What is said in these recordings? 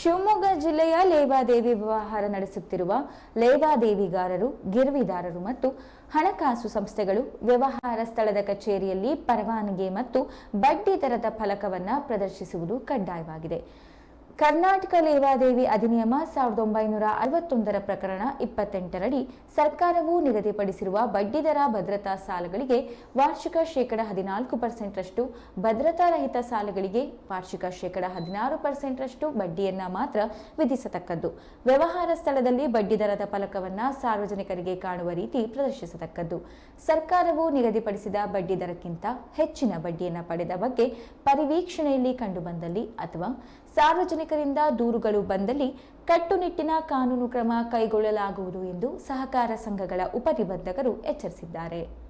ಶಿವಮೊಗ್ಗ ಜಿಲ್ಲೆಯ ಲೇವಾದೇವಿ ವ್ಯವಹಾರ ನಡೆಸುತ್ತಿರುವ ಲೇವಾದೇವಿಗಾರರು, ಗಿರ್ವಿದಾರರು ಮತ್ತು ಹಣಕಾಸು ಸಂಸ್ಥೆಗಳು ವ್ಯವಹಾರ ಸ್ಥಳದ ಕಚೇರಿಯಲ್ಲಿ ಪರವಾನಗಿ ಮತ್ತು ಬಡ್ಡಿ ದರದ ಫಲಕವನ್ನು ಪ್ರದರ್ಶಿಸುವುದು ಕಡ್ಡಾಯವಾಗಿದೆ. ಕರ್ನಾಟಕ ಲೇವಾದೇವಿ ಅಧಿನಿಯಮ ಸಾವಿರದ ಒಂಬೈನೂರ ಅರವತ್ತೊಂದರ ಪ್ರಕರಣ ಇಪ್ಪತ್ತೆಂಟರಡಿ ಸರ್ಕಾರವು ನಿಗದಿಪಡಿಸಿರುವ ಬಡ್ಡಿದರ ಭದ್ರತಾ ಸಾಲಗಳಿಗೆ ವಾರ್ಷಿಕ ಶೇಕಡ ಹದಿನಾಲ್ಕು ಪರ್ಸೆಂಟ್ರಷ್ಟು ಭದ್ರತಾರಹಿತ ಸಾಲಗಳಿಗೆ ವಾರ್ಷಿಕ ಶೇಕಡ ಹದಿನಾರು ಪರ್ಸೆಂಟ್ರಷ್ಟು ಬಡ್ಡಿಯನ್ನ ಮಾತ್ರ ವಿಧಿಸತಕ್ಕದ್ದು. ವ್ಯವಹಾರ ಸ್ಥಳದಲ್ಲಿ ಬಡ್ಡಿದರದ ಫಲಕವನ್ನ ಸಾರ್ವಜನಿಕರಿಗೆ ಕಾಣುವ ರೀತಿ ಪ್ರದರ್ಶಿಸತಕ್ಕದ್ದು. ಸರ್ಕಾರವು ನಿಗದಿಪಡಿಸಿದ ಬಡ್ಡಿದರಕ್ಕಿಂತ ಹೆಚ್ಚಿನ ಬಡ್ಡಿಯನ್ನು ಪಡೆದ ಬಗ್ಗೆ ಪರಿವೀಕ್ಷಣೆಯಲ್ಲಿ ಕಂಡುಬಂದಲ್ಲಿ ಅಥವಾ ಸಾರ್ವಜನಿಕರಿಂದ ದೂರುಗಳು ಬಂದಲ್ಲಿ ಕಟ್ಟುನಿಟ್ಟಿನ ಕಾನೂನು ಕ್ರಮ ಕೈಗೊಳ್ಳಲಾಗುವುದು ಎಂದು ಸಹಕಾರ ಸಂಘಗಳ ಉಪನಿಬಂಧಕರು ಎಚ್ಚರಿಸಿದ್ದಾರೆ.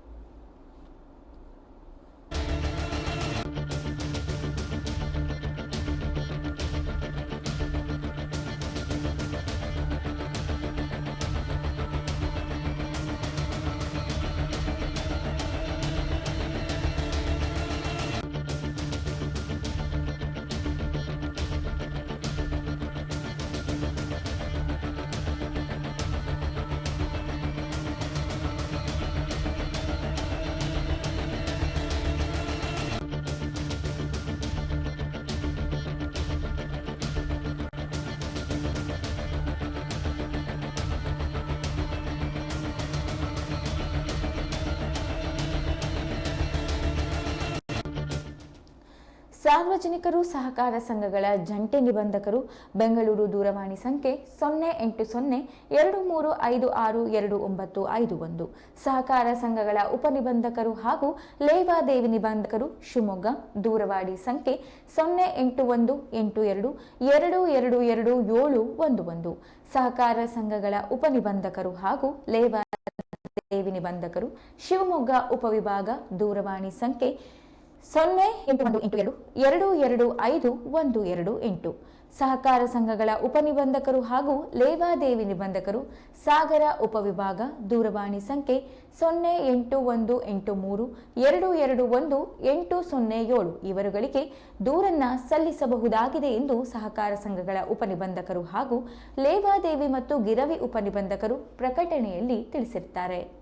ಸಾರ್ವಜನಿಕರು, ಸಹಕಾರ ಸಂಘಗಳ ಜಂಟಿ ನಿಬಂಧಕರು, ಬೆಂಗಳೂರು ದೂರವಾಣಿ ಸಂಖ್ಯೆ ಸೊನ್ನೆ ಎಂಟು ಸೊನ್ನೆ ಎರಡು ಮೂರು ಐದು ಆರು ಎರಡು ಒಂಬತ್ತು ಐದು ಒಂದು. ಸಹಕಾರ ಸಂಘಗಳ ಉಪನಿಬಂಧಕರು ಹಾಗೂ ಲೇವಾದೇವಿ ನಿಬಂಧಕರು ಶಿವಮೊಗ್ಗ ದೂರವಾಣಿ ಸಂಖ್ಯೆ ಸೊನ್ನೆ ಎಂಟು ಒಂದು ಎಂಟು ಎರಡು ಎರಡು ಎರಡು ಎರಡು ಏಳು ಒಂದು ಒಂದು. ಸಹಕಾರ ಸಂಘಗಳ ಉಪನಿಬಂಧಕರು ಹಾಗೂ ಲೇವಾ ದೇವಿ ನಿಬಂಧಕರು ಶಿವಮೊಗ್ಗ ಉಪವಿಭಾಗ ದೂರವಾಣಿ ಸಂಖ್ಯೆ ಸೊನ್ನೆ ಎಂಟು ಒಂದು ಎಂಟು ಎರಡು ಎರಡು ಎರಡು ಐದು ಒಂದು ಎರಡು ಎಂಟು. ಸಹಕಾರ ಸಂಘಗಳ ಉಪನಿಬಂಧಕರು ಹಾಗೂ ಲೇವಾದೇವಿ ನಿಬಂಧಕರು, ಸಾಗರ ಉಪವಿಭಾಗ, ದೂರವಾಣಿ ಸಂಖ್ಯೆ ಸೊನ್ನೆ ಎಂಟು ಒಂದು ಎಂಟು ಮೂರು, ಎರಡು ಎರಡು ಒಂದು ಎಂಟು ಸೊನ್ನೆ ಏಳು ಇವರುಗಳಿಗೆ ದೂರನ್ನ ಸಲ್ಲಿಸಬಹುದಾಗಿದೆ ಎಂದು ಸಹಕಾರ ಸಂಘಗಳ ಉಪನಿಬಂಧಕರು ಹಾಗೂ ಲೇವಾದೇವಿ ಮತ್ತು ಗಿರವಿ ಉಪನಿಬಂಧಕರು ಪ್ರಕಟಣೆಯಲ್ಲಿ ತಿಳಿಸಿರುತ್ತಾರೆ.